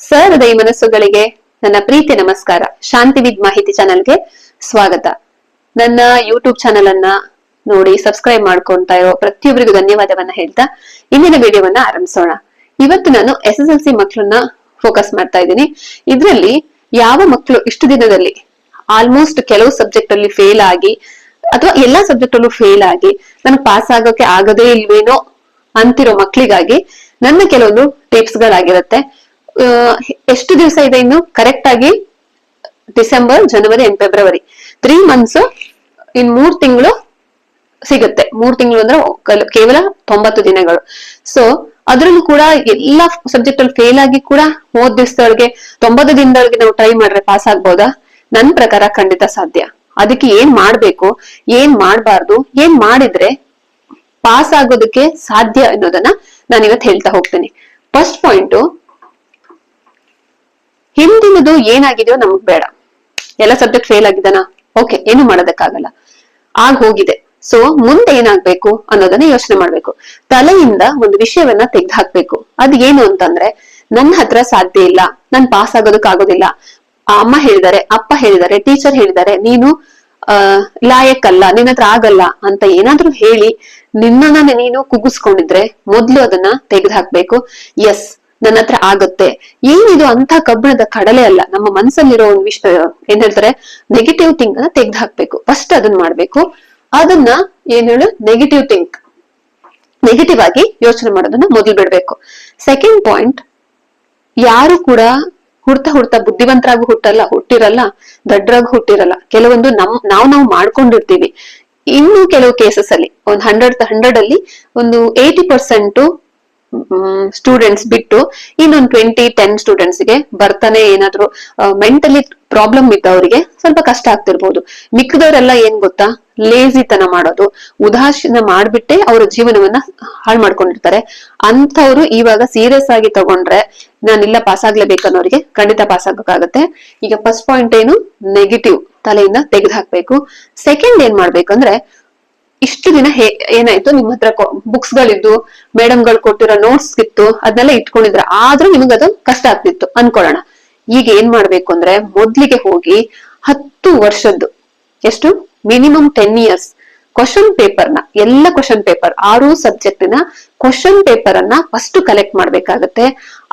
ಸಹೃದಯ ಮನಸ್ಸುಗಳಿಗೆ ನನ್ನ ಪ್ರೀತಿ, ನಮಸ್ಕಾರ. ಶಾಂತಿ ವಿದ್ ಮಾಹಿತಿ ಚಾನಲ್ಗೆ ಸ್ವಾಗತ. ನನ್ನ ಯೂಟ್ಯೂಬ್ ಚಾನೆಲ್ ಅನ್ನ ನೋಡಿ ಸಬ್ಸ್ಕ್ರೈಬ್ ಮಾಡ್ಕೊಂತ ಇರೋ ಪ್ರತಿಯೊಬ್ಬರಿಗೂ ಧನ್ಯವಾದವನ್ನ ಹೇಳ್ತಾ ಇಂದಿನ ವಿಡಿಯೋವನ್ನ ಆರಂಭಿಸೋಣ. ಇವತ್ತು ನಾನು ಎಸ್ ಎಸ್ ಎಲ್ ಸಿ ಮಕ್ಕಳನ್ನ ಫೋಕಸ್ ಮಾಡ್ತಾ ಇದ್ದೀನಿ. ಇದ್ರಲ್ಲಿ ಯಾವ ಮಕ್ಕಳು ಇಷ್ಟು ದಿನದಲ್ಲಿ ಆಲ್ಮೋಸ್ಟ್ ಕೆಲವು ಸಬ್ಜೆಕ್ಟ್ ಅಲ್ಲಿ ಫೇಲ್ ಆಗಿ ಅಥವಾ ಎಲ್ಲಾ ಸಬ್ಜೆಕ್ಟ್ ಅಲ್ಲೂ ಫೇಲ್ ಆಗಿ ನನಗೆ ಪಾಸ್ ಆಗೋಕೆ ಆಗದೇ ಇಲ್ವೇನೋ ಅಂತಿರೋ ಮಕ್ಕಳಿಗಾಗಿ ನನ್ನ ಕೆಲವೊಂದು ಟಿಪ್ಸ್ ಗಳಾಗಿರುತ್ತೆ. ಎಷ್ಟು ದಿವಸ ಇದೆ ಇನ್ನು? ಕರೆಕ್ಟ್ ಆಗಿ December, January and February three months in ಮೂರ್ ತಿಂಗಳು ಸಿಗುತ್ತೆ. ಮೂರ್ ತಿಂಗಳು ಅಂದ್ರೆ ಕೇವಲ ತೊಂಬತ್ತು ದಿನಗಳು. ಸೊ ಅದ್ರಲ್ಲೂ ಕೂಡ ಎಲ್ಲಾ ಸಬ್ಜೆಕ್ಟ್ ಅಲ್ಲಿ ಫೇಲ್ ಆಗಿ ಕೂಡ ಮೂವತ್ ದಿವಸದೊಳಗೆ ತೊಂಬತ್ತು ದಿನದೊಳಗೆ ನಾವು ಟ್ರೈ ಮಾಡ್ರೆ ಪಾಸ್ ಆಗ್ಬೋದಾ? ನನ್ ಪ್ರಕಾರ ಖಂಡಿತ ಸಾಧ್ಯ. ಅದಕ್ಕೆ ಏನ್ ಮಾಡ್ಬೇಕು? ಏನ್ ಮಾಡ್ಬಾರ್ದು? ಏನ್ ಮಾಡಿದ್ರೆ ಪಾಸ್ ಆಗೋದಕ್ಕೆ ಸಾಧ್ಯ ಅನ್ನೋದನ್ನ ನಾನು ಇವತ್ತು ಹೇಳ್ತಾ ಹೋಗ್ತೀನಿ. ಫಸ್ಟ್ ಪಾಯಿಂಟ್ ಹಿಂದಿನದು ಏನಾಗಿದೆಯೋ ನಮಗ್ ಬೇಡ. ಎಲ್ಲ ಸಬ್ಜೆಕ್ಟ್ ಫೇಲ್ ಆಗಿದಾನ ಓಕೆ ಏನು ಮಾಡೋದಕ್ಕಾಗಲ್ಲ. ಆಗ ಹೋಗಿದೆ. ಸೊ ಮುಂದೆ ಏನಾಗ್ಬೇಕು ಅನ್ನೋದನ್ನ ಯೋಚನೆ ಮಾಡ್ಬೇಕು. ತಲೆಯಿಂದ ಒಂದು ವಿಷಯವನ್ನ ತೆಗೆದು ಹಾಕ್ಬೇಕು ಅದ್ ಏನು ಅಂತಂದ್ರೆ, ನನ್ನ ಹತ್ರ ಸಾಧ್ಯ ಇಲ್ಲ. ನನ್ ಪಾಸ್ ಆಗೋದಕ್ ಆಗೋದಿಲ್ಲ. ಅಮ್ಮ ಹೇಳಿದಾರೆ ಅಪ್ಪ ಹೇಳಿದಾರೆ ಟೀಚರ್ ಹೇಳಿದಾರೆ ನೀನು, ಆ ಲಾಯಕ್ಕಲ್ಲ ನಿನ್ನ ಹತ್ರ ಆಗಲ್ಲ ಅಂತ ಏನಾದ್ರೂ ಹೇಳಿ ನಿನ್ನನ್ನ ನೀನು ಕುಗ್ಗಿಸ್ಕೊಂಡಿದ್ರೆ ಮೊದ್ಲು ಅದನ್ನ ತೆಗೆದು ಹಾಕ್ಬೇಕು ಎಸ್ ನನ್ನ ಹತ್ರ ಆಗತ್ತೆ. ಏನಿದು ಅಂತ ಕಬ್ಬಿಣದ ಕಡಲೆ ಅಲ್ಲ. ನಮ್ಮ ಮನಸ್ಸಲ್ಲಿರೋ ಒಂದು ವಿಷ ಏನ್ ಹೇಳ್ತಾರೆ? ನೆಗೆಟಿವ್ ಥಿಂಕ್ ಅನ್ನ ತೆಗ್ದು ಹಾಕ್ಬೇಕು ಫಸ್ಟ್ ಅದನ್ನ ಮಾಡ್ಬೇಕು. ಅದನ್ನ ಏನ್ ಹೇಳು? ನೆಗೆಟಿವ್ ಥಿಂಕ್ ನೆಗೆಟಿವ್ ಆಗಿ ಯೋಚನೆ ಮಾಡೋದನ್ನ ಮೊದಲು ಬಿಡ್ಬೇಕು. ಸೆಕೆಂಡ್ ಪಾಯಿಂಟ್ ಯಾರು ಕೂಡ ಹುಡ್ತಾ ಹುಡ್ತಾ ಬುದ್ಧಿವಂತರಾಗಿ ಹುಟ್ಟಲ್ಲ, ಹುಟ್ಟಿರಲ್ಲ ದಡ್ಡರಾಗಿ ಹುಟ್ಟಿರಲ್ಲ. ಕೆಲವೊಂದು ನಮ್ ನಾವು ನಾವು ಮಾಡ್ಕೊಂಡಿರ್ತೀವಿ. ಇನ್ನು ಕೆಲವು ಕೇಸಸ್ ಅಲ್ಲಿ, ಒಂದ್ ಹಂಡ್ರೆಡ್ ಹಂಡ್ರೆಡ್ ಅಲ್ಲಿ ಒಂದು ಏಯ್ಟಿ ಪರ್ಸೆಂಟ್ ಸ್ಟೂಡೆಂಟ್ಸ್ ಬಿಟ್ಟು ಇನ್ನೊಂದು ಟ್ವೆಂಟಿ ಟೆನ್ ಸ್ಟೂಡೆಂಟ್ಸ್ಗೆ ಬರ್ತಾನೆ ಏನಾದ್ರು ಮೆಂಟಲಿ ಪ್ರಾಬ್ಲಮ್ ಇದ್ದವರಿಗೆ ಸ್ವಲ್ಪ ಕಷ್ಟ ಆಗ್ತಿರ್ಬೋದು. ಮಿಕ್ಕದವರೆಲ್ಲ ಏನ್ ಗೊತ್ತಾ? ಲೇಜಿತನ ಮಾಡೋದು. ಉದಾಸೀನ ಮಾಡ್ಬಿಟ್ಟೆ ಅವರ ಜೀವನವನ್ನ ಹಾಳು ಮಾಡ್ಕೊಂಡಿರ್ತಾರೆ. ಅಂಥವ್ರು ಇವಾಗ ಸೀರಿಯಸ್ ಆಗಿ ತಗೊಂಡ್ರೆ ನಾನಿಲ್ಲ ಪಾಸ್ ಆಗ್ಲೇಬೇಕನ್ನೋರಿಗೆ ಖಂಡಿತ ಪಾಸ್ ಆಗಕ್ಕಾಗತ್ತೆ ಈಗ ಫಸ್ಟ್ ಪಾಯಿಂಟ್ ಏನು ನೆಗೆಟಿವ್ ತಲೆಯಿಂದ ತೆಗೆದು ಹಾಕ್ಬೇಕು ಸೆಕೆಂಡ್ ಏನ್ ಮಾಡ್ಬೇಕಂದ್ರೆ ಇಷ್ಟು ದಿನ ಹೇ, ಏನಾಯ್ತು? ನಿಮ್ ಹತ್ರ ಬುಕ್ಸ್ ಗಳಿದ್ದು ಮೇಡಮ್ಗಳು ಕೊಟ್ಟಿರೋ ನೋಟ್ಸ್ ಇತ್ತು ಅದನ್ನೆಲ್ಲ ಇಟ್ಕೊಂಡಿದ್ರ ಆದ್ರೂ ನಿಮ್ಗೆ ಅದು ಕಷ್ಟ ಆಗ್ತಿತ್ತು. ಅನ್ಕೊಳ್ಳೋಣ. ಈಗ ಏನ್ ಮಾಡ್ಬೇಕು ಅಂದ್ರೆ ಮೊದ್ಲಿಗೆ ಹೋಗಿ ಹತ್ತು ವರ್ಷದ್ದು, ಎಷ್ಟು? ಮಿನಿಮಮ್ ಟೆನ್ ಇಯರ್ಸ್ ಕ್ವಶನ್ ಪೇಪರ್ನ ಎಲ್ಲ ಕ್ವಶನ್ ಪೇಪರ್ ಆರು ಸಬ್ಜೆಕ್ಟ್ನ ಕ್ವಶನ್ ಪೇಪರ್ ಅನ್ನ ಫಸ್ಟ್ ಕಲೆಕ್ಟ್ ಮಾಡ್ಬೇಕಾಗತ್ತೆ.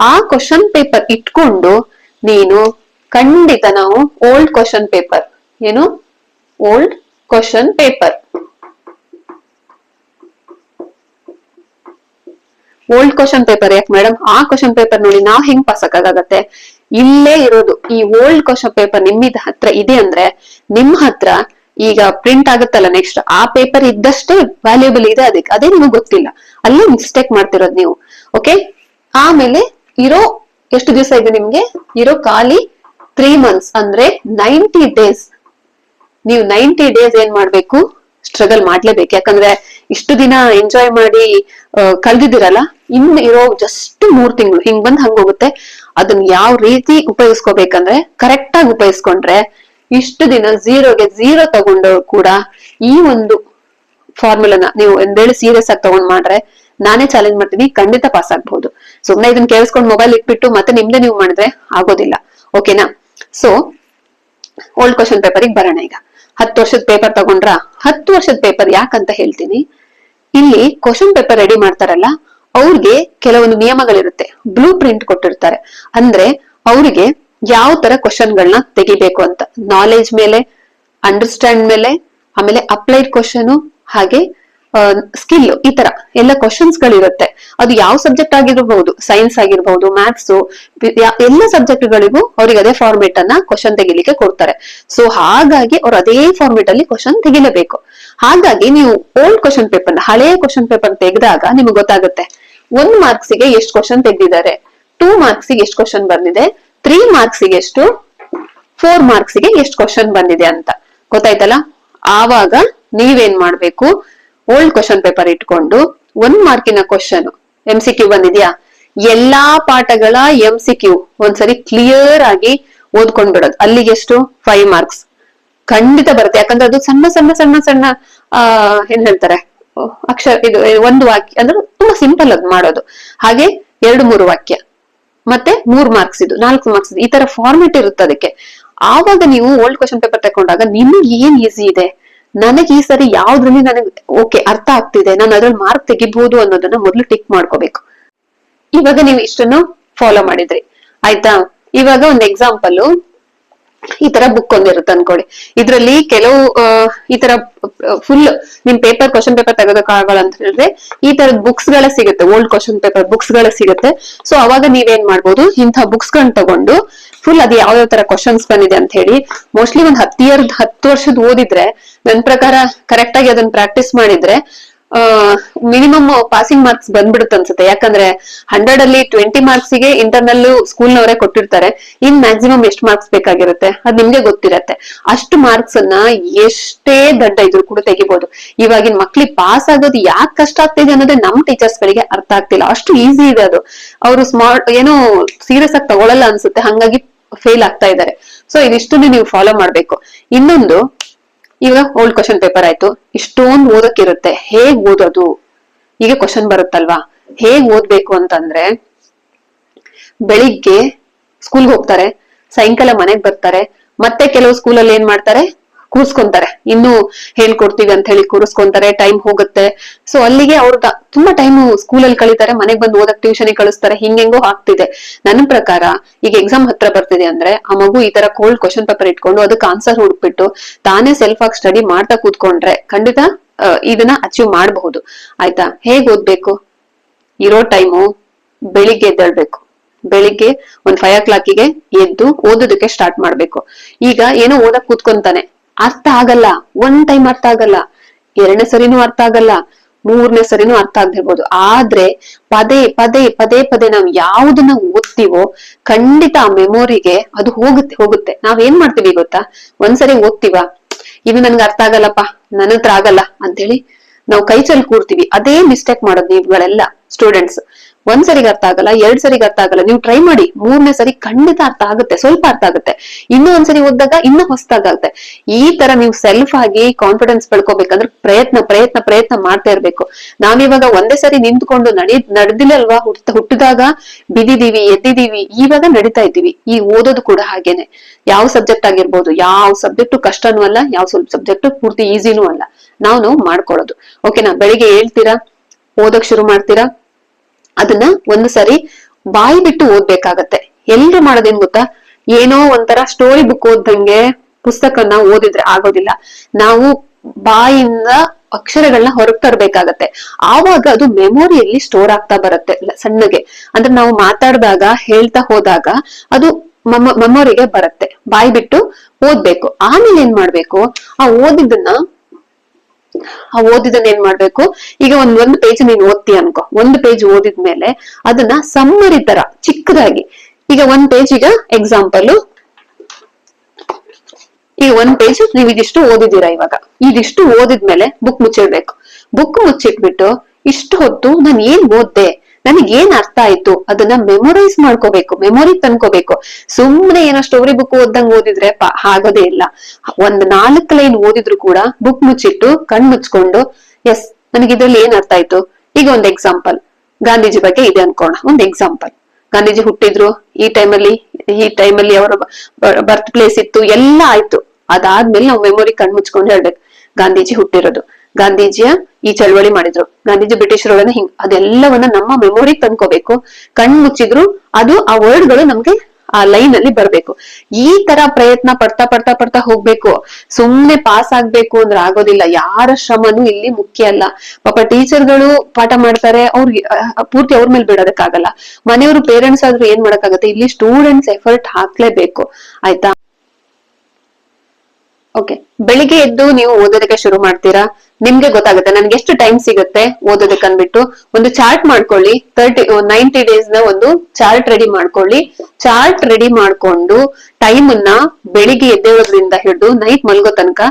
ಆ ಕ್ವಶನ್ ಪೇಪರ್ ಇಟ್ಕೊಂಡು ನೀನು ಖಂಡಿತ ನಾವು ಓಲ್ಡ್ ಕ್ವಶನ್ ಪೇಪರ್ ಏನು? Old question paper old question paper ಯಾಕೆ ಮೇಡಮ್ ಆ ಕ್ವಶನ್ ಪೇಪರ್ ನೋಡಿ ನಾವು ಹೆಂಗ್ ಪಾಸ್ ಆಗಾಗತ್ತೆ ಇಲ್ಲೇ ಇರೋದು, ಈ ಓಲ್ಡ್ ಕ್ವಶನ್ ಪೇಪರ್ ನಿಮ್ಮಿದ ಹತ್ರ ಇದೆ ಅಂದ್ರೆ ನಿಮ್ ಹತ್ರ ಈಗ ಪ್ರಿಂಟ್ ಆಗುತ್ತಲ್ಲ ನೆಕ್ಸ್ಟ್ ಆ ಪೇಪರ್ ಇದ್ದಷ್ಟೇ ವ್ಯಾಲ್ಯೂಬಲ್ ಇದೆ ಅದಕ್ಕೆ ಅದೇ ನಿಮಗೆ ಗೊತ್ತಿಲ್ಲ. ಅಲ್ಲೇ ಮಿಸ್ಟೇಕ್ ಮಾಡ್ತಿರೋದು ನೀವು ಓಕೆ ಆಮೇಲೆ ಇರೋ, ಎಷ್ಟು ದಿವಸ ಇದೆ ನಿಮ್ಗೆ? ಇರೋ ಖಾಲಿ ತ್ರೀ ಮಂತ್ಸ್ ಅಂದ್ರೆ ನೈಂಟಿ ಡೇಸ್ ನೀವು ನೈಂಟಿ ಡೇಸ್ ಏನ್ ಮಾಡ್ಬೇಕು? ಸ್ಟ್ರಗಲ್ ಮಾಡ್ಲೇಬೇಕು. ಯಾಕಂದ್ರೆ ಇಷ್ಟು ದಿನ ಎಂಜಾಯ್ ಮಾಡಿ ಕಲ್ದಿದ್ದೀರಲ್ಲ ಇನ್ನು ಇರೋ ಜಸ್ಟ್ ಮೂರ್ ತಿಂಗಳು, ಹಿಂಗ್ ಬಂದ್ ಹಂಗ್ ಹೋಗುತ್ತೆ. ಅದನ್ನ ಯಾವ ರೀತಿ ಉಪಯೋಗಿಸ್ಕೋಬೇಕಂದ್ರೆ ಕರೆಕ್ಟ್ ಆಗಿ ಉಪಯೋಗಿಸ್ಕೊಂಡ್ರೆ, ಇಷ್ಟು ದಿನ ಝೀರೋಗೆ ಝೀರೋ ತಗೊಂಡವ್ರು ಕೂಡ ಈ ಒಂದು ಫಾರ್ಮುಲಾನ ನೀವು ಒಂದೇಳಿ ಸೀರಿಯಸ್ ಆಗಿ ತಗೊಂಡ್ ಮಾಡ್ರೆ, ನಾನೇ ಚಾಲೆಂಜ್ ಮಾಡ್ತೀನಿ, ಖಂಡಿತ ಪಾಸ್ ಆಗ್ಬಹುದು. ಸುಮ್ನೆ ಇದನ್ನ ಕೇಳಿಸ್ಕೊಂಡು ಮೊಬೈಲ್ ಇಟ್ಬಿಟ್ಟು ಮತ್ತೆ ನಿಮ್ದೆ ನೀವು ಮಾಡಿದ್ರೆ ಆಗೋದಿಲ್ಲ. ಓಕೆನಾ ಸೊ ಓಲ್ಡ್ ಕ್ವಶನ್ ಪೇಪರಿಗೆ ಬರೋಣ ಈಗ. ಹತ್ತು ವರ್ಷದ ಪೇಪರ್ ತಗೊಂಡ್ರ? ಹತ್ತು ವರ್ಷದ ಪೇಪರ್ ಯಾಕಂತ ಹೇಳ್ತೀನಿ. ಇಲ್ಲಿ ಕ್ವಶನ್ ಪೇಪರ್ ರೆಡಿ ಮಾಡ್ತಾರಲ್ಲ, ಅವ್ರಿಗೆ ಕೆಲವೊಂದು ನಿಯಮಗಳಿರುತ್ತೆ. ಬ್ಲೂ ಪ್ರಿಂಟ್ ಕೊಟ್ಟಿರ್ತಾರೆ. ಅಂದ್ರೆ ಅವ್ರಿಗೆ ಯಾವ ತರ ಕ್ವಶನ್ಗಳನ್ನ ತೆಗಿಬೇಕು ಅಂತ. ನಾಲೆಜ್ ಮೇಲೆ ಅಂಡರ್ಸ್ಟ್ಯಾಂಡ್ ಮೇಲೆ, ಆಮೇಲೆ ಅಪ್ಲೈಡ್ ಕ್ವಶನ್ ಹಾಗೆ ಸ್ಕಿಲ್ ಈ ತರ ಎಲ್ಲ ಕ್ವಶನ್ಸ್ ಗಳಿರುತ್ತೆ. ಅದು ಯಾವ ಸಬ್ಜೆಕ್ಟ್ ಆಗಿರಬಹುದು ಸೈನ್ಸ್ ಆಗಿರಬಹುದು ಮ್ಯಾಥ್ಸ್ ಎಲ್ಲ ಸಬ್ಜೆಕ್ಟ್ ಗಳಿಗೂ ಅವ್ರಿಗೆ ಅದೇ ಫಾರ್ಮೆಟ್ ಅನ್ನ ಕ್ವಶನ್ ತೆಗಿಲಿಕ್ಕೆ ಕೊಡ್ತಾರೆ. ಸೊ ಹಾಗಾಗಿ ಅವ್ರು ಅದೇ ಫಾರ್ಮೇಟ್ ಅಲ್ಲಿ ಕ್ವಶನ್ ತೆಗಿಲೇಬೇಕು. ಹಾಗಾಗಿ ನೀವು ಓಲ್ಡ್ ಕ್ವಶನ್ ಪೇಪರ್ ಹಳೆಯ ಕ್ವಶನ್ ಪೇಪರ್ ತೆಗೆದಾಗ ನಿಮ್ಗೆ ಗೊತ್ತಾಗುತ್ತೆ. ಒಂದ್ ಮಾರ್ಕ್ಸ್ಗೆ ಎಷ್ಟು ಕ್ವಶನ್ ತೆಗೆದಿದ್ದಾರೆ ಟೂ ಮಾರ್ಕ್ಸ್ಗೆ ಎಷ್ಟು ಕ್ವಶನ್ ಬಂದಿದೆ ತ್ರೀ ಮಾರ್ಕ್ಸ್ಗೆ ಎಷ್ಟು ಫೋರ್ ಮಾರ್ಕ್ಸ್ಗೆ ಎಷ್ಟು ಕ್ವಶನ್ ಬಂದಿದೆ ಅಂತ. ಗೊತ್ತಾಯ್ತಲ್ಲ? ಆವಾಗ ನೀವೇನ್ ಮಾಡ್ಬೇಕು? ಓಲ್ಡ್ ಕ್ವಶನ್ ಪೇಪರ್ ಇಟ್ಕೊಂಡು ಒಂದ್ ಮಾರ್ಕಿನ ಕ್ವಶನ್ ಎಂ ಸಿ ಕ್ಯೂ ಬಂದಿದ್ಯಾ? ಎಲ್ಲಾ ಪಾಠಗಳ ಎಂ ಸಿ ಕ್ಯೂ ಒಂದ್ಸರಿ ಕ್ಲಿಯರ್ ಆಗಿ ಓದ್ಕೊಂಡ್ ಬಿಡೋದು. ಅಲ್ಲಿಗೆ ಎಷ್ಟು? ಫೈವ್ ಮಾರ್ಕ್ಸ್ ಖಂಡಿತ ಬರುತ್ತೆ. ಯಾಕಂದ್ರೆ ಅದು ಸಣ್ಣ ಸಣ್ಣ ಸಣ್ಣ ಸಣ್ಣ, ಆ, ಏನ್ ಹೇಳ್ತಾರೆ? ಅಕ್ಷರ, ಇದು ಒಂದು ವಾಕ್ಯ. ಅಂದ್ರೆ ತುಂಬಾ ಸಿಂಪಲ್ ಅದು ಮಾಡೋದು. ಹಾಗೆ ಎರಡು, ಮೂರು ವಾಕ್ಯ. ಮತ್ತೆ ಮೂರ್ ಮಾರ್ಕ್ಸ್ ಇದು, ನಾಲ್ಕು ಮಾರ್ಕ್ಸ್ ಇದು. ಈ ತರ ಫಾರ್ಮೆಟ್ ಇರುತ್ತೆ ಅದಕ್ಕೆ. ಆವಾಗ ನೀವು ಓಲ್ಡ್ ಕ್ವಶನ್ ಪೇಪರ್ ತಗೊಂಡಾಗ ನಿಮ್ಗೆ ಏನ್ ಈಸಿ ಇದೆ? ನನಗೆ ಈ ಸರಿ ಯಾವ್ದ್ರಲ್ಲಿ ನನಗೆ ಓಕೆ ಅರ್ಥ ಆಗ್ತಿದೆ, ನಾನು ಅದ್ರಲ್ಲಿ ಮಾರ್ಕ್ ತೆಗಿಬಹುದು ಅನ್ನೋದನ್ನ ಮೊದಲು ಟಿಕ್ ಮಾಡ್ಕೋಬೇಕು. ಇವಾಗ ನೀವು ಇಷ್ಟನ್ನು ಫಾಲೋ ಮಾಡಿದ್ರಿ. ಆಯ್ತಾ? ಇವಾಗ ಒಂದು ಎಕ್ಸಾಂಪಲ್ ಈ ತರ ಬುಕ್ ಒಂದಿರುತ್ತೆ ಅನ್ಕೊಳ್ಳಿ. ಇದ್ರಲ್ಲಿ ಕೆಲವು ಈ ತರ ಫುಲ್ ನಿಮ್ ಪೇಪರ್ ಕ್ವಶನ್ ಪೇಪರ್ ತೆಗೆದಕ್ಕಾಗಲ್ಲ ಅಂತ ಹೇಳಿದ್ರೆ, ಈ ತರದ ಬುಕ್ಸ್ಗಳ ಸಿಗುತ್ತೆ ಓಲ್ಡ್ ಕ್ವಶನ್ ಪೇಪರ್ ಬುಕ್ಸ್ಗಳ ಸಿಗುತ್ತೆ. ಸೊ ಅವಾಗ ನೀವೇನ್ ಮಾಡ್ಬೋದು, ಇಂಥ ಬುಕ್ಸ್ ಗಳನ್ನ ತಗೊಂಡು ಫುಲ್ ಅದು ಯಾವ್ಯಾವ ತರ ಕ್ವಶನ್ಸ್ ಬಂದಿದೆ ಅಂತ ಹೇಳಿ. ಮೋಸ್ಟ್ಲಿ ಒಂದ್ ಹತ್ತು ಇಯರ್ ಹತ್ತು ವರ್ಷದ ಓದಿದ್ರೆ, ನನ್ ಪ್ರಕಾರ ಕರೆಕ್ಟ್ ಆಗಿ ಅದನ್ನ ಪ್ರಾಕ್ಟೀಸ್ ಮಾಡಿದ್ರೆ ಮಿನಿಮಮ್ ಪಾಸಿಂಗ್ ಮಾರ್ಕ್ಸ್ ಬಂದ್ಬಿಡುತ್ತೆ ಅನ್ಸುತ್ತೆ. ಯಾಕಂದ್ರೆ ಹಂಡ್ರೆಡ್ ಅಲ್ಲಿ ಟ್ವೆಂಟಿ ಮಾರ್ಕ್ಸ್ಗೆ ಇಂಟರ್ನಲ್ ಸ್ಕೂಲ್ ನವರೇ ಕೊಟ್ಟಿರ್ತಾರೆ. ಇನ್ ಮ್ಯಾಕ್ಸಿಮಮ್ ಎಷ್ಟು ಮಾರ್ಕ್ಸ್ ಬೇಕಾಗಿರುತ್ತೆ? ಅದ್ ನಿಮ್ಗೆ ಗೊತ್ತಿರತ್ತೆ. ಅಷ್ಟು ಮಾರ್ಕ್ಸ್ ಅನ್ನ ಎಷ್ಟೇ ದಡ್ಡ ಇದ್ರು ಕೂಡ ತೆಗಿಬಹುದು ಇವಾಗಿನ ಮಕ್ಳಿಗೆ ಪಾಸ್ ಆಗೋದು ಯಾಕೆ ಕಷ್ಟ ಆಗ್ತಿದೆ ಅನ್ನೋದೇ ನಮ್ ಟೀಚರ್ಸ್ ಗಳಿಗೆ ಅರ್ಥ ಆಗ್ತಿಲ್ಲ. ಅಷ್ಟು ಈಸಿ ಇದೆ ಅದು. ಅವರು ಸ್ಮಾರ್ಟ್ ಏನೋ ಸೀರಿಯಸ್ ಆಗಿ ತಗೊಳಲ್ಲ ಅನ್ಸುತ್ತೆ. ಹಂಗಾಗಿ ಫೇಲ್ ಆಗ್ತಾ ಇದ್ದಾರೆ. ಸೊ ಇದಿಷ್ಟನ್ನು ನೀವು ಫಾಲೋ ಮಾಡ್ಬೇಕು. ಇನ್ನೊಂದು ಈಗ ಓಲ್ಡ್ ಕ್ವಶನ್ ಪೇಪರ್ ಆಯ್ತು. ಇಷ್ಟೊಂದು ಓದಕ್ಕಿರುತ್ತೆ. ಹೇಗ್ ಓದೋದು? ಈಗ ಕ್ವಶನ್ ಬರುತ್ತಲ್ವಾ? ಹೇಗ್ ಓದ್ಬೇಕು ಅಂತಂದ್ರೆ, ಬೆಳಿಗ್ಗೆ ಸ್ಕೂಲ್ಗೆ ಹೋಗ್ತಾರೆ, ಸಾಯಂಕಾಲ ಮನೆಗ್ ಬರ್ತಾರೆ, ಮತ್ತೆ ಕೆಲವು ಸ್ಕೂಲಲ್ಲಿ ಏನ್ ಮಾಡ್ತಾರೆ? ಕೂರ್ಸ್ಕೊಂತಾರೆ. ಇನ್ನು ಹೇಳ್ಕೊಡ್ತೀವಿ ಅಂತ ಹೇಳಿ ಕೂರಿಸ್ಕೊಂತಾರೆ ಟೈಮ್ ಹೋಗುತ್ತೆ. ಸೊ ಅಲ್ಲಿಗೆ ಅವ್ರ ತುಂಬಾ ಟೈಮ್ ಸ್ಕೂಲಲ್ಲಿ ಕಳೀತಾರೆ, ಮನೆಗ್ ಬಂದು ಓದಕ್ ಟ್ಯೂಷನ್ ಕಳಿಸ್ತಾರೆ ಹಿಂಗೆಂಗೋ ಆಗ್ತಿದೆ. ನನ್ನ ಪ್ರಕಾರ, ಈಗ ಎಕ್ಸಾಮ್ ಹತ್ರ ಬರ್ತಿದೆ ಅಂದ್ರೆ, ಆ ಮಗು ಈ ತರ ಕೋಲ್ಡ್ ಕ್ವಶನ್ ಪೇಪರ್ ಇಟ್ಕೊಂಡು ಅದಕ್ಕೆ ಆನ್ಸರ್ ಹುಡುಕ್ಬಿಟ್ಟು, ತಾನೇ ಸೆಲ್ಫ್ ಆಗಿ ಸ್ಟಡಿ ಮಾಡ್ತಾ ಕೂತ್ಕೊಂಡ್ರೆ ಖಂಡಿತ ಇದನ್ನ ಅಚೀವ್ ಮಾಡಬಹುದು. ಆಯ್ತಾ? ಹೇಗ್ ಓದ್ಬೇಕು? ಇರೋ ಟೈಮು ಬೆಳಿಗ್ಗೆ ಎದ್ದೇಳ್ಬೇಕು. ಬೆಳಿಗ್ಗೆ ಒಂದ್ ಫೈವ್ ಓ ಕ್ಲಾಕಿಗೆ ಎದ್ದು ಓದೋದಕ್ಕೆ ಸ್ಟಾರ್ಟ್ ಮಾಡ್ಬೇಕು. ಈಗ ಏನೋ ಓದಕ್ ಕೂತ್ಕೊಂತಾನೆ. ಅರ್ಥ ಆಗಲ್ಲ. ಒಂದ್ ಟೈಮ್ ಅರ್ಥ ಆಗಲ್ಲ. ಎರಡನೇ ಸರಿನೂ ಅರ್ಥ ಆಗಲ್ಲ. ಮೂರನೇ ಸರಿನೂ ಅರ್ಥ ಆಗ್ದಿರ್ಬೋದು ಆದ್ರೆ ಪದೇ ಪದೇ ಪದೇ ಪದೇ ನಾವ್ ಯಾವ್ದನ್ನ ಓದ್ತೀವೋ ಖಂಡಿತ ಆ ಮೆಮೊರಿಗೆ ಅದು ಹೋಗುತ್ತೆ ಹೋಗುತ್ತೆ. ನಾವ್ ಏನ್ ಮಾಡ್ತೀವಿ ಗೊತ್ತಾ? ಒಂದ್ಸರಿ ಓದ್ತೀವ? ಇದು ನನ್ಗೆ ಅರ್ಥ ಆಗಲ್ಲಪ್ಪ. ನನ್ನ ಹತ್ರ ಆಗಲ್ಲ ಅಂತೇಳಿ ನಾವು ಕೈ ಚಲ್ ಕೂರ್ತೀವಿ. ಅದೇ ಮಿಸ್ಟೇಕ್ ಮಾಡೋದು ನೀವುಗಳೆಲ್ಲ ಸ್ಟೂಡೆಂಟ್ಸ್ ಒಂದ್ ಸರಿಗೆ ಅರ್ಥ ಆಗಲ್ಲ, ಎರಡ್ ಸರಿಗೆ ಅರ್ಥ ಆಗಲ್ಲ. ನೀವು ಟ್ರೈ ಮಾಡಿ. ಮೂರನೇ ಸರಿ ಖಂಡಿತ ಅರ್ಥ ಆಗುತ್ತೆ, ಸ್ವಲ್ಪ ಅರ್ಥ ಆಗುತ್ತೆ. ಇನ್ನೂ ಒಂದ್ಸರಿ ಓದಿದಾಗ ಇನ್ನೂ ಹೊಸದಾಗುತ್ತೆ ಈ ತರ ನೀವು ಸೆಲ್ಫ್ ಆಗಿ ಕಾನ್ಫಿಡೆನ್ಸ್ ಬೆಳ್ಕೋಬೇಕಂದ್ರೆ ಪ್ರಯತ್ನ ಪ್ರಯತ್ನ ಪ್ರಯತ್ನ ಮಾಡ್ತಾ ಇರ್ಬೇಕು. ನಾವಿವಾಗ ಒಂದೇ ಸರಿ ನಿಂತ್ಕೊಂಡು ನಡಿ ನಡೆದಿಲ್ಲಲ್ವಾ ಹುಟ್ಟ ಹುಟ್ಟಿದಾಗ ಬಿದ್ದಿದೀವಿ ಎದ್ದಿದೀವಿ ಈವಾಗ ನಡೀತಾ ಇದ್ದೀವಿ. ಈ ಓದೋದು ಕೂಡ ಹಾಗೇನೆ. ಯಾವ ಸಬ್ಜೆಕ್ಟ್ ಆಗಿರ್ಬೋದು, ಯಾವ ಸಬ್ಜೆಕ್ಟ್ ಕಷ್ಟನೂ ಅಲ್ಲ, ಯಾವ ಸ್ವಲ್ಪ ಸಬ್ಜೆಕ್ಟ್ ಪೂರ್ತಿ ಈಸಿನೂ ಅಲ್ಲ. ನಾವು ನಾವು ಮಾಡ್ಕೊಳ್ಳೋದು ಓಕೆನಾ ಬೆಳಿಗ್ಗೆ ಹೇಳ್ತೀರಾ? ಓದಕ್ ಶುರು ಮಾಡ್ತೀರಾ? ಅದನ್ನ ಒಂದು ಸರಿ ಬಾಯಿ ಬಿಟ್ಟು ಓದ್ಬೇಕಾಗತ್ತೆ. ಎಲ್ರು ಮಾಡೋದೇನ್ ಗೊತ್ತಾ? ಏನೋ ಒಂಥರ ಸ್ಟೋರಿ ಬುಕ್ ಓದ್ದಂಗೆ ಪುಸ್ತಕನ ಓದಿದ್ರೆ ಆಗೋದಿಲ್ಲ. ನಾವು ಬಾಯಿಂದ ಅಕ್ಷರಗಳನ್ನ ಹೊರಗ್ ತರಬೇಕಾಗತ್ತೆ. ಆವಾಗ ಅದು ಮೆಮೊರಿಯಲ್ಲಿ ಸ್ಟೋರ್ ಆಗ್ತಾ ಬರುತ್ತೆ ಸಣ್ಣಗೆ. ಅಂದ್ರೆ ನಾವು ಮಾತಾಡಿದಾಗ, ಹೇಳ್ತಾ ಹೋದಾಗ ಅದು ಮೆಮೊರಿಗೆ ಬರುತ್ತೆ. ಬಾಯಿ ಬಿಟ್ಟು ಓದ್ಬೇಕು. ಆಮೇಲೆ ಏನ್ ಮಾಡ್ಬೇಕು? ಆ ಓದಿದ್ದನ್ನ ಆ ಓದಿದನ್ ಏನ್ ಮಾಡ್ಬೇಕು? ಈಗ ಒಂದ್ ಒಂದು ಪೇಜ್ ನೀನ್ ಓದ್ತಿ ಅನ್ಕೋ. ಒಂದು ಪೇಜ್ ಓದಿದ್ಮೇಲೆ ಅದನ್ನ ಸಮ್ಮರಿ ತರ, ಚಿಕ್ಕದಾಗಿ. ಈಗ ಒಂದ್ ಪೇಜ್ ಈಗ ಎಕ್ಸಾಂಪಲ್ ಈಗ ಒಂದ್ ಪೇಜ್ ನೀವ್ ಇದಿಷ್ಟು ಓದಿದೀರಾ ಇವಾಗ? ಇದಿಷ್ಟು ಓದಿದ್ಮೇಲೆ ಬುಕ್ ಮುಚ್ಚಿಡ್ಬೇಕು. ಬುಕ್ ಮುಚ್ಚಿಟ್ಬಿಟ್ಟು ಇಷ್ಟು ಹೊತ್ತು ನಾನು ಏನ್ ಓದ್ದೆ? ನನಗೆ ಏನ್ ಅರ್ಥ ಆಯ್ತು? ಅದನ್ನ ಮೆಮೊರೈಸ್ ಮಾಡ್ಕೋಬೇಕು ಮೆಮೊರಿ ತಂದ್ಕೋಬೇಕು. ಸುಮ್ನೆ ಏನೋ ಸ್ಟೋರಿ ಬುಕ್ ಓದ್ದಂಗ್ ಓದಿದ್ರೆ ಆಗೋದೇ ಇಲ್ಲ. ಒಂದ್ ನಾಲ್ಕು ಲೈನ್ ಓದಿದ್ರು ಕೂಡ ಬುಕ್ ಮುಚ್ಚಿಟ್ಟು ಕಣ್ ಮುಚ್ಕೊಂಡು ಎಸ್ ನನಗೆ ಇದ್ರಲ್ಲಿ ಏನ್ ಅರ್ಥ ಆಯ್ತು? ಈಗ ಒಂದ್ ಎಕ್ಸಾಂಪಲ್ ಗಾಂಧೀಜಿ ಬಗ್ಗೆ ಇದೆ ಅನ್ಕೋಣ. ಒಂದ್ ಎಕ್ಸಾಂಪಲ್ ಗಾಂಧೀಜಿ ಹುಟ್ಟಿದ್ರು, ಈ ಟೈಮಲ್ಲಿ ಈ ಟೈಮಲ್ಲಿ ಅವರ ಬರ್ತ್ ಪ್ಲೇಸ್ ಇತ್ತು, ಎಲ್ಲ ಆಯ್ತು. ಅದಾದ್ಮೇಲೆ ನಾವು ಮೆಮೊರಿ ಕಣ್ ಮುಚ್ಕೊಂಡು ಹೇಳ್ಬೇಕು. ಗಾಂಧೀಜಿ ಹುಟ್ಟಿರೋದು. ಗಾಂಧೀಜಿಯ ಈ ಚಳವಳಿ ಮಾಡಿದ್ರು. ಗಾಂಧೀಜಿ ಬ್ರಿಟಿಷರೊಳಗೆ ಹಿಂಗ್, ಅದೆಲ್ಲವನ್ನ ನಮ್ಮ ಮೆಮೊರಿ ತಂದ್ಕೋಬೇಕು. ಕಣ್ ಮುಚ್ಚಿದ್ರು, ಅದು ಆ ವರ್ಡ್ಗಳು ನಮ್ಗೆ ಆ ಲೈನ್ ಅಲ್ಲಿ ಬರ್ಬೇಕು. ಈ ತರ ಪ್ರಯತ್ನ ಪಡ್ತಾ ಪಡ್ತಾ ಪಡ್ತಾ ಹೋಗ್ಬೇಕು. ಸುಮ್ನೆ ಪಾಸ್ ಆಗ್ಬೇಕು ಅಂದ್ರೆ ಆಗೋದಿಲ್ಲ. ಯಾರ ಶ್ರಮನೂ ಇಲ್ಲಿ ಮುಖ್ಯ ಅಲ್ಲ. ಪಾಪ ಟೀಚರ್ಗಳು ಪಾಠ ಮಾಡ್ತಾರೆ, ಅವ್ರಿಗೆ ಪೂರ್ತಿ ಅವ್ರ ಮೇಲೆ ಬಿಡೋದಕ್ಕಾಗಲ್ಲ. ಮನೆಯವರು ಪೇರೆಂಟ್ಸ್ ಆದ್ರೂ ಏನ್ ಮಾಡಕ್ಕಾಗತ್ತೆ? ಇಲ್ಲಿ ಸ್ಟೂಡೆಂಟ್ಸ್ ಎಫರ್ಟ್ ಹಾಕ್ಲೇಬೇಕು. ಆಯ್ತಾ? ಓಕೆ ಬೆಳಿಗ್ಗೆ ಎದ್ದು ನೀವು ಓದೋದಕ್ಕೆ ಶುರು ಮಾಡ್ತೀರಾ? ನಿಮ್ಗೆ ಗೊತ್ತಾಗುತ್ತೆ, ನನ್ಗೆ ಎಷ್ಟು ಟೈಮ್ ಸಿಗುತ್ತೆ ಓದೋದಕ್ಕೆ ಅಂದ್ಬಿಟ್ಟು. ಒಂದು ಚಾರ್ಟ್ ಮಾಡ್ಕೊಳ್ಳಿ ತರ್ಟಿ ನೈಂಟಿ ಡೇಸ್ನ ಒಂದು ಚಾರ್ಟ್ ರೆಡಿ ಮಾಡ್ಕೊಳ್ಳಿ. ಚಾರ್ಟ್ ರೆಡಿ ಮಾಡ್ಕೊಂಡು ಟೈಮ್ ಅನ್ನ ಬೆಳಿಗ್ಗೆ ಎದ್ದೇಳೋದ್ರಿಂದ ಹಿಡಿದು ನೈಟ್ ಮಲ್ಗೋ ತನಕ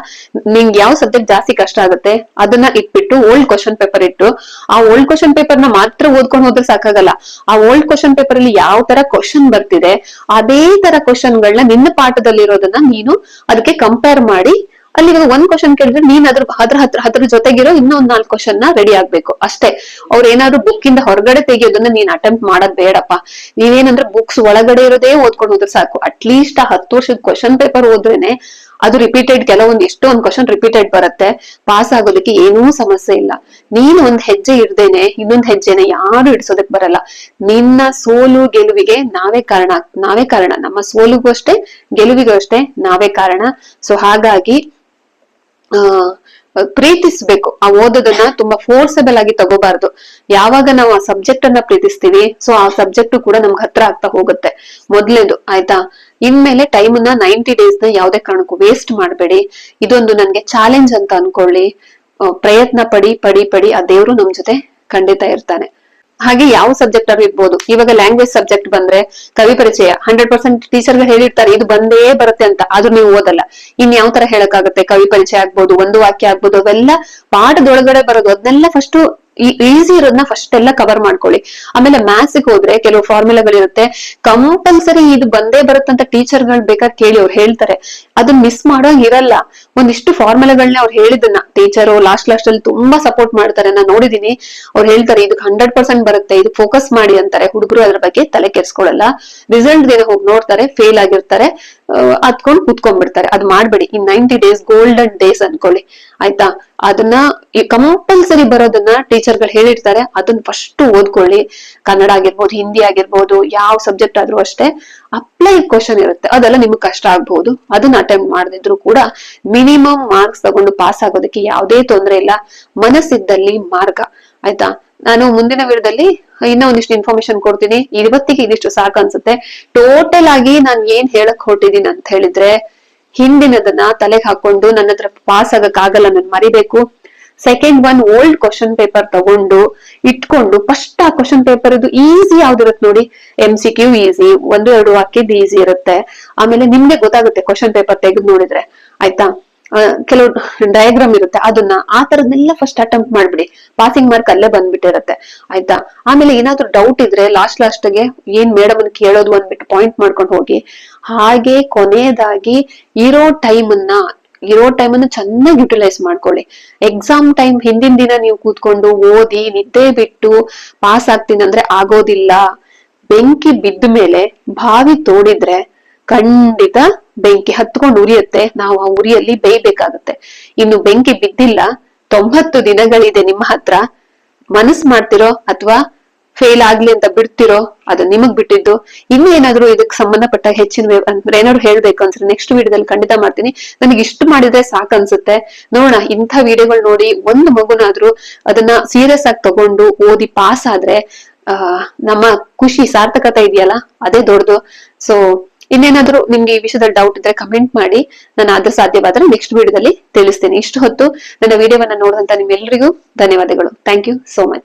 ನಿಮ್ಗೆ ಯಾವ ಸಬ್ಜೆಕ್ಟ್ ಜಾಸ್ತಿ ಕಷ್ಟ ಆಗುತ್ತೆ, ಅದನ್ನ ಇಟ್ಬಿಟ್ಟು ಓಲ್ಡ್ ಕ್ವಶನ್ ಪೇಪರ್ ಇಟ್ಟು, ಆ ಓಲ್ಡ್ ಕ್ವಶನ್ ಪೇಪರ್ನ ಮಾತ್ರ ಓದ್ಕೊಂಡು ಹೋದ್ರೆ ಸಾಕಾಗಲ್ಲ. ಆ ಓಲ್ಡ್ ಕ್ವಶನ್ ಪೇಪರ್ ಅಲ್ಲಿ ಯಾವ ತರ ಕ್ವಶನ್ ಬರ್ತಿದೆ, ಅದೇ ತರ ಕ್ವಶನ್ ಗಳನ್ನ ನಿನ್ನ ಪಾಠದಲ್ಲಿರೋದನ್ನ ನೀನು ಅದಕ್ಕೆ ಕಂಪೇರ್ ಮಾಡಿ ಅಲ್ಲಿ ಇವಾಗ ಒಂದ್ ಕ್ವಶನ್ ಕೇಳಿದ್ರೆ ನೀನ್ ಅದ್ರ ಅದ್ರ ಹತ್ರ, ಅದ್ರ ಜೊತೆಗಿರೋ ಇನ್ನೊಂದ್ ನಾಲ್ಕು ಕ್ವಶನ್ನ ರೆಡಿ ಆಗ್ಬೇಕು. ಅಷ್ಟೇ. ಅವ್ರ ಏನಾದ್ರು ಬುಕ್ ಇಂದ ಹೊರಗಡೆ ತೆಗಿಯೋದನ್ನ ನೀನ್ ಅಟೆಂಪ್ಟ್ ಮಾಡದ್ ಬೇಡಪ್ಪ. ನೀವೇನಂದ್ರೆ ಬುಕ್ಸ್ ಒಳಗಡೆ ಇರೋದೇ ಓದ್ಕೊಂಡು ಹೋದ್ರೆ ಸಾಕು. ಅಟ್ಲೀಸ್ಟ್ ಆ ಹತ್ತು ವರ್ಷದ ಕ್ವಶನ್ ಪೇಪರ್ ಓದ್ರೇನೆ ಅದು ರಿಪೀಟೆಡ್ ಕೆಲವೊಂದು ಎಷ್ಟೋ ಒಂದ್ ಕ್ವಶನ್ ರಿಪೀಟೆಡ್ ಬರುತ್ತೆ. ಪಾಸ್ ಆಗೋದಕ್ಕೆ ಏನೂ ಸಮಸ್ಯೆ ಇಲ್ಲ. ನೀನ್ ಒಂದ್ ಹೆಜ್ಜೆ ಇರ್ದೇನೆ ಇನ್ನೊಂದ್ ಹೆಜ್ಜೆನೆ ಯಾರು ಇಡ್ಸೋದಕ್ ಬರಲ್ಲ. ನಿನ್ನ ಸೋಲು ಗೆಲುವಿಗೆ ನಾವೇ ಕಾರಣ ನಾವೇ ಕಾರಣ. ನಮ್ಮ ಸೋಲುಗೂ ಅಷ್ಟೇ, ಗೆಲುವಿಗೂ ಅಷ್ಟೇ ನಾವೇ ಕಾರಣ. ಸೊ ಹಾಗಾಗಿ ಪ್ರೀತಿಸ್ಬೇಕು. ಆ ಓದೋದನ್ನ ತುಂಬಾ ಫೋರ್ಸಬಲ್ ಆಗಿ ತಗೋಬಾರ್ದು. ಯಾವಾಗ ನಾವು ಆ ಸಬ್ಜೆಕ್ಟ್ ಅನ್ನ ಪ್ರೀತಿಸ್ತೀವಿ ಸೊ ಆ ಸಬ್ಜೆಕ್ಟ್ ಕೂಡ ನಮ್ಗೆ ಹತ್ರ ಆಗ್ತಾ ಹೋಗುತ್ತೆ. ಮೊದ್ಲೇದು, ಆಯ್ತಾ? ಇನ್ಮೇಲೆ ಟೈಮ್ನ ನೈಂಟಿ ಡೇಸ್ನ ಯಾವ್ದೇ ಕಾರಣಕ್ಕೂ ವೇಸ್ಟ್ ಮಾಡಬೇಡಿ. ಇದೊಂದು ನನ್ಗೆ ಚಾಲೆಂಜ್ ಅಂತ ಅನ್ಕೊಳ್ಳಿ. ಪ್ರಯತ್ನ ಪಡಿ ಪಡಿ ಪಡಿ, ಆ ದೇವ್ರು ನಮ್ ಜೊತೆ ಖಂಡಿತ ಇರ್ತಾನೆ. ಹಾಗೆ ಯಾವ ಸಬ್ಜೆಕ್ಟ್ ಆಗಿರ್ಬೋದು ಇರ್ಬೋದು. ಇವಾಗ ಲ್ಯಾಂಗ್ವೇಜ್ ಸಬ್ಜೆಕ್ಟ್ ಬಂದ್ರೆ ಕವಿ ಪರಿಚಯ ಹಂಡ್ರೆಡ್ ಪರ್ಸೆಂಟ್ ಟೀಚರ್ ಹೇಳಿರ್ತಾರೆ, ಇದು ಬಂದೇ ಬರುತ್ತೆ ಅಂತ, ಆದ್ರೂ ನೀವು ಓದಲ್ಲ. ಇನ್ ಯಾವ ತರ ಹೇಳಕ್ಕಾಗತ್ತೆ? ಕವಿ ಪರಿಚಯ ಆಗ್ಬೋದು, ಒಂದು ವಾಕ್ಯ ಆಗ್ಬೋದು, ಅವೆಲ್ಲ ಪಾಠದೊಳಗಡೆ ಬರೋದು, ಅದನ್ನೆಲ್ಲ ಫಸ್ಟ್ ಈಸಿ ಇರೋದನ್ನ ಫಸ್ಟ್ ಎಲ್ಲ ಕವರ್ ಮಾಡ್ಕೊಳ್ಳಿ. ಆಮೇಲೆ ಮ್ಯಾಥ್ಸ್ ಹೋದ್ರೆ ಕೆಲವು ಫಾರ್ಮುಲಾಗಳಿರುತ್ತೆ ಕಂಪಲ್ಸರಿ ಇದು ಬಂದೇ ಬರುತ್ತಂತ ಟೀಚರ್ಗಳು ಬೇಕಾದ್ರೆ ಕೇಳಿ ಅವ್ರು ಹೇಳ್ತಾರೆ. ಅದನ್ನ ಮಿಸ್ ಮಾಡೋ ಇರಲ್ಲ. ಒಂದಿಷ್ಟು ಫಾರ್ಮುಲಾಗಳನ್ನ ಅವ್ರು ಹೇಳಿದನ್ನ ಟೀಚರ್ ಲಾಸ್ಟ್ ಲಾಸ್ಟ್ ಅಲ್ಲಿ ತುಂಬಾ ಸಪೋರ್ಟ್ ಮಾಡ್ತಾರೆ. ನಾನು ನೋಡಿದೀನಿ. ಅವ್ರು ಹೇಳ್ತಾರೆ ಇದಕ್ಕೆ ಹಂಡ್ರೆಡ್ ಪರ್ಸೆಂಟ್ ಬರುತ್ತೆ. ಇದು ಫೋಕಸ್ ಮಾಡಿ ಅಂತಾರೆ. ಹುಡುಗರು ಅದ್ರ ಬಗ್ಗೆ ತಲೆ ಕೆಡ್ಸ್ಕೊಳಲ್ಲ. ರಿಸಲ್ಟ್ ದಿನ ಹೋಗಿ ನೋಡ್ತಾರೆ ಫೇಲ್ ಆಗಿರ್ತಾರೆ. ಹತ್ಕೊಂಡ್ ಕೂತ್ಕೊಂಡ್ಬಿಡ್ತಾರೆ. ಅದ್ ಮಾಡ್ಬೇಡಿ. ಈ ನೈಂಟಿ ಡೇಸ್ ಗೋಲ್ಡನ್ ಡೇಸ್ ಅನ್ಕೊಳ್ಳಿ. ಆಯ್ತಾ? ಅದನ್ನ ಕಂಪಲ್ಸರಿ ಬರೋದನ್ನ ಟೀಚರ್ಗಳು ಹೇಳಿರ್ತಾರೆ. ಅದನ್ನ ಫಸ್ಟ್ ಓದ್ಕೊಳ್ಳಿ. ಕನ್ನಡ ಆಗಿರ್ಬೋದು, ಹಿಂದಿ ಆಗಿರ್ಬೋದು, ಯಾವ ಸಬ್ಜೆಕ್ಟ್ ಆದ್ರೂ ಅಷ್ಟೇ ಅಪ್ಲೈ ಕ್ವಶನ್ ಇರುತ್ತೆ. ಅದೆಲ್ಲ ನಿಮ್ಗೆ ಕಷ್ಟ ಆಗ್ಬಹುದು. ಅದನ್ನ ಅಟೆಂಪ್ಟ್ ಮಾಡದಿದ್ರು ಕೂಡ ಮಿನಿಮಮ್ ಮಾರ್ಕ್ಸ್ ತಗೊಂಡು ಪಾಸ್ ಆಗೋದಕ್ಕೆ ಯಾವುದೇ ತೊಂದರೆ ಇಲ್ಲ. ಮನಸ್ಸಿದ್ದಲ್ಲಿ ಮಾರ್ಗ. ಆಯ್ತಾ? ನಾನು ಮುಂದಿನ ವಿಡಿಯೋದಲ್ಲಿ ಇನ್ನೂ ಒಂದಿಷ್ಟು ಇನ್ಫಾರ್ಮೇಶನ್ ಕೊಡ್ತೀನಿ. ಇವತ್ತಿಗೆ ಇದಿಷ್ಟು ಸಾಕು ಅನ್ಸುತ್ತೆ. ಟೋಟಲ್ ಆಗಿ ನಾನು ಏನ್ ಹೇಳಕ್ ಹೊರಟಿದೀನಿ ಅಂತ ಹೇಳಿದ್ರೆ, ಹಿಂದಿನದನ್ನ ತಲೆಗೆ ಹಾಕೊಂಡು ನನ್ನ ಹತ್ರ ಪಾಸ್ ಆಗಕ್ ಆಗಲ್ಲ ನಾನು ಮರಿಬೇಕು. Second one old question paper ತಗೊಂಡು, ಇಟ್ಕೊಂಡು ಫಸ್ಟ್ ಆ ಕ್ವಶನ್ ಪೇಪರ್ ಇದು ಈಸಿ ಯಾವ್ದಿರುತ್ತೆ ನೋಡಿ. ಎಂ ಸಿ ಕ್ಯೂ ಈಸಿ ಒಂದು ಎರಡು ವಾಕ್ಯದ ಈಸಿ ಇರುತ್ತೆ. ಆಮೇಲೆ ನಿಮ್ಗೆ ಗೊತ್ತಾಗುತ್ತೆ ಕ್ವಶನ್ ಪೇಪರ್ ತೆಗೆದು ನೋಡಿದ್ರೆ. ಆಯ್ತಾ? ಕೆಲವು ಡಯಾಗ್ರಾಮ್ ಇರುತ್ತೆ. ಅದನ್ನ ಆ ತರದನ್ನೆಲ್ಲ ಫಸ್ಟ್ ಅಟೆಂಪ್ಟ್ ಮಾಡ್ಬಿಡಿ. ಪಾಸಿಂಗ್ ಮಾರ್ಕ್ ಅಲ್ಲೇ ಬಂದ್ಬಿಟ್ಟಿರುತ್ತೆ. ಆಯ್ತಾ? ಆಮೇಲೆ ಏನಾದ್ರೂ ಡೌಟ್ ಇದ್ರೆ ಲಾಸ್ಟ್ ಲಾಸ್ಟ್ಗೆ ಏನ್ ಮೇಡಮ್ ಅನ್ ಕೇಳೋದು ಅಂದ್ಬಿಟ್ಟು ಪಾಯಿಂಟ್ ಮಾಡ್ಕೊಂಡು ಹೋಗಿ. ಹಾಗೆ ಕೊನೆಯದಾಗಿ ಇರೋ ಟೈಮ್ ಅನ್ನ, ಇರೋ ಟೈಮ್ ಅನ್ನು ಚೆನ್ನಾಗಿ ಯುಟಿಲೈಸ್ ಮಾಡ್ಕೊಳ್ಳಿ. ಎಕ್ಸಾಮ್ ಟೈಮ್ ಹಿಂದಿನ ದಿನ ನೀವು ಕೂತ್ಕೊಂಡು ಓದಿ, ನಿದ್ದೆ ಬಿಟ್ಟು ಪಾಸ್ ಆಗ್ತೀನಿ ಅಂದ್ರೆ ಆಗೋದಿಲ್ಲ. ಬೆಂಕಿ ಬಿದ್ದ ಮೇಲೆ ಬಾವಿ ತೋಡಿದ್ರೆ ಖಂಡಿತ ಬೆಂಕಿ ಹತ್ಕೊಂಡು ಉರಿಯುತ್ತೆ. ನಾವು ಆ ಉರಿಯಲ್ಲಿ ಬೇಯ್ಬೇಕಾಗತ್ತೆ. ಇನ್ನು ಬೆಂಕಿ ಬಿದ್ದಿಲ್ಲ, ತೊಂಬತ್ತು ದಿನಗಳಿದೆ ನಿಮ್ಮ ಹತ್ರ. ಮನಸ್ ಮಾಡ್ತಿರೋ ಅಥವಾ ಫೇಲ್ ಆಗ್ಲಿ ಅಂತ ಬಿಡ್ತಿರೋ, ಅದು ನಿಮಗ್ ಬಿಟ್ಟಿದ್ದು. ಇನ್ನು ಏನಾದ್ರು ಇದಕ್ಕೆ ಸಂಬಂಧಪಟ್ಟ ಹೆಚ್ಚಿನ ಅಂದ್ರೆ ಏನಾದ್ರು ಹೇಳ್ಬೇಕು ಅಂದ್ರೆ ನೆಕ್ಸ್ಟ್ ವಿಡಿಯೋದಲ್ಲಿ ಖಂಡಿತ ಮಾಡ್ತೀನಿ. ನನಗೆ ಇಷ್ಟು ಮಾಡಿದ್ರೆ ಸಾಕ್ ಅನ್ಸುತ್ತೆ ನೋಡೋಣ, ಇಂಥ ವಿಡಿಯೋಗಳು ನೋಡಿ ಒಂದು ಮಗುನಾದ್ರೂ ಅದನ್ನ ಸೀರಿಯಸ್ ಆಗಿ ತಗೊಂಡು ಓದಿ ಪಾಸ್ ಆದ್ರೆ, ಆ, ನಮ್ಮ ಖುಷಿ, ಸಾರ್ಥಕತೆ ಇದೆಯಲ್ಲ, ಅದೇ ದೊಡ್ಡದು. ಸೊ ಇನ್ನೇನಾದ್ರೂ ನಿಮ್ಗೆ ಈ ವಿಷಯದಲ್ಲಿ ಡೌಟ್ ಇದ್ರೆ ಕಮೆಂಟ್ ಮಾಡಿ. ನಾನು ಆದ್ರೆ ಸಾಧ್ಯವಾದ್ರೆ ನೆಕ್ಸ್ಟ್ ವಿಡಿಯೋದಲ್ಲಿ ತಿಳಿಸ್ತೀನಿ. ಇಷ್ಟು ಹೊತ್ತು ನನ್ನ ವಿಡಿಯೋವನ್ನ ನೋಡುವಂತ ನಿಮ್ಮೆಲ್ಲರಿಗೂ ಧನ್ಯವಾದಗಳು. Thank you so much